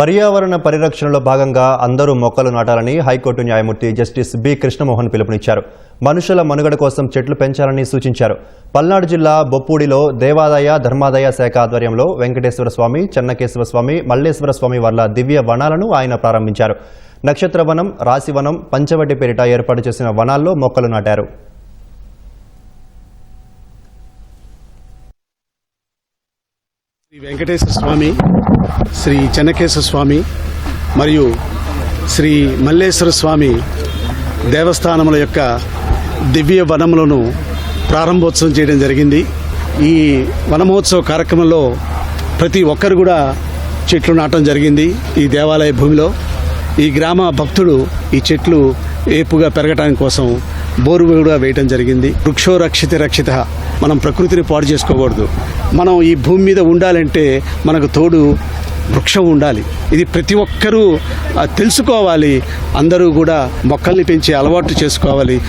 పర్యావరణ పరిరక్షణలో భాగంగా అందరూ మొక్కలు నాటాలని హైకోర్టు న్యాయమూర్తి జస్టిస్ బి కృష్ణమోహన్ పిలుపునిచ్చారు. మనుషుల మనుగడ కోసం చెట్లు పెంచాలని సూచించారు. పల్నాడు జిల్లా బొప్పూడిలో దేవాదాయ ధర్మాదాయ శాఖ ఆధ్వర్యంలో వెంకటేశ్వర స్వామి చెన్నకేశ్వర స్వామి మల్లేశ్వర స్వామి వర్ల దివ్య వనాలను ఆయన ప్రారంభించారు. నక్షత్రవనం రాశివనం పంచవటి పేరిట ఏర్పాటు చేసిన వనాల్లో మొక్కలు నాటారు. శ్రీ వెంకటేశ్వర స్వామి శ్రీ చెన్నకేశ్వర స్వామి మరియు శ్రీ మల్లేశ్వర స్వామి దేవస్థానముల యొక్క దివ్య వనములను ప్రారంభోత్సవం చేయడం జరిగింది. ఈ వనమహోత్సవ కార్యక్రమంలో ప్రతి ఒక్కరు కూడా చెట్లు నాటడం జరిగింది ఈ దేవాలయ భూమిలో. ఈ గ్రామ భక్తుడు ఈ చెట్లు ఏపుగా పెరగటానికి కోసం బోరు కూడా వేయటం జరిగింది. వృక్షో రక్షిత రక్షిత మనం ప్రకృతిని పాడు చేసుకోకూడదు. మనం ఈ భూమి మీద ఉండాలంటే మనకు తోడు వృక్షం ఉండాలి. ఇది ప్రతి ఒక్కరూ తెలుసుకోవాలి. అందరూ కూడా మొక్కల్ని పెంచి అలవాటు చేసుకోవాలి.